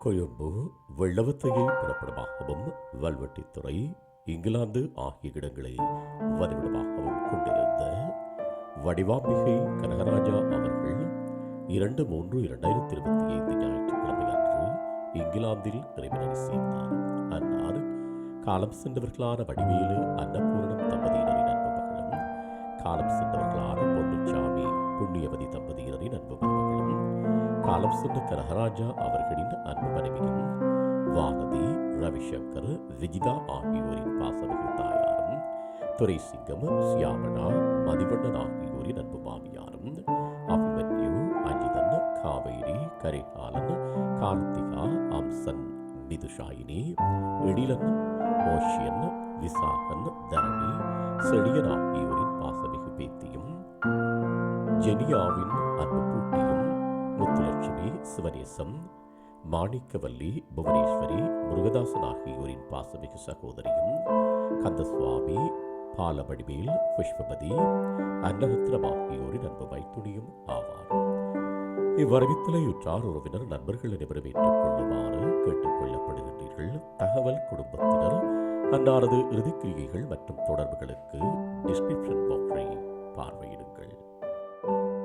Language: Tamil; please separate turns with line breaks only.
கொழும்பு வெள்ளவத்தையை புறப்படமாகவும் வல்வெட்டித்துறை இங்கிலாந்து ஆகிய இடங்களை வதிவிடமாகவும் கொண்டிருந்த வடிவாம்பிகை கனகராஜா அவர்கள் இரண்டு மூன்று இரண்டாயிரத்தி இருபத்தி ஐந்து ஞாயிற்றுக்கிழமை அன்று இங்கிலாந்தில் இறைவனடி சேர்ந்தார் அன்னார் காலம் சென்றவர்களான வடிவேலு அன்னபூரணம் தம்பதியினரின் அன்பு காலம் சென்றவர்களான பொன்னுச்சாமி புண்ணியவதி தம்பதியினரின் அன்பு காலம் சென்ற கனகராஜா அவர்களின் அன்பு மனைவியும் வானதி ரவிசங்கர் விஜிதா ஆகியோரின் பாசமிகு தாயாரும் துரைசிங்கம் சியாமனா மதிவண்ணன் ஆகியோரின் அன்பு மாமியாரும் அபிமன்யு அஜிதன் காவேரி கரிகாலன் கார்த்திகா அம்சன் மிதுஷாயினி எழிலன் ஓஷியன் விசாகன் தரணி செழியன் ஆகியோரின் பாசமிகு பேத்தியும் ஜெனியாவின் அன்பு பூட்டி முத்துலட்சுமி சிவநேசம் மாணிக்கவல்லி புவனேஸ்வரி முருகதாசன் ஆகியோரின் பாசமிகு சகோதரியும் கந்தசுவாமி பாலவடிவேல் புஷ்பபதி அன்னரத்னம் ஆகியோரின் அன்பு மைத்துணியும் ஆவார். இவ்வரவித்தலையுற்றார் உறவினர் நண்பர்கள் அனைவரும் ஏற்றுக்கொள்ளுமாறு கேட்டுக் தகவல் குடும்பத்தினர் அன்னாரது இறுதிக்கிரியைகள் மற்றும் தொடர்புகளுக்கு டிஸ்கிரிப்ஷன் பாக்ஸை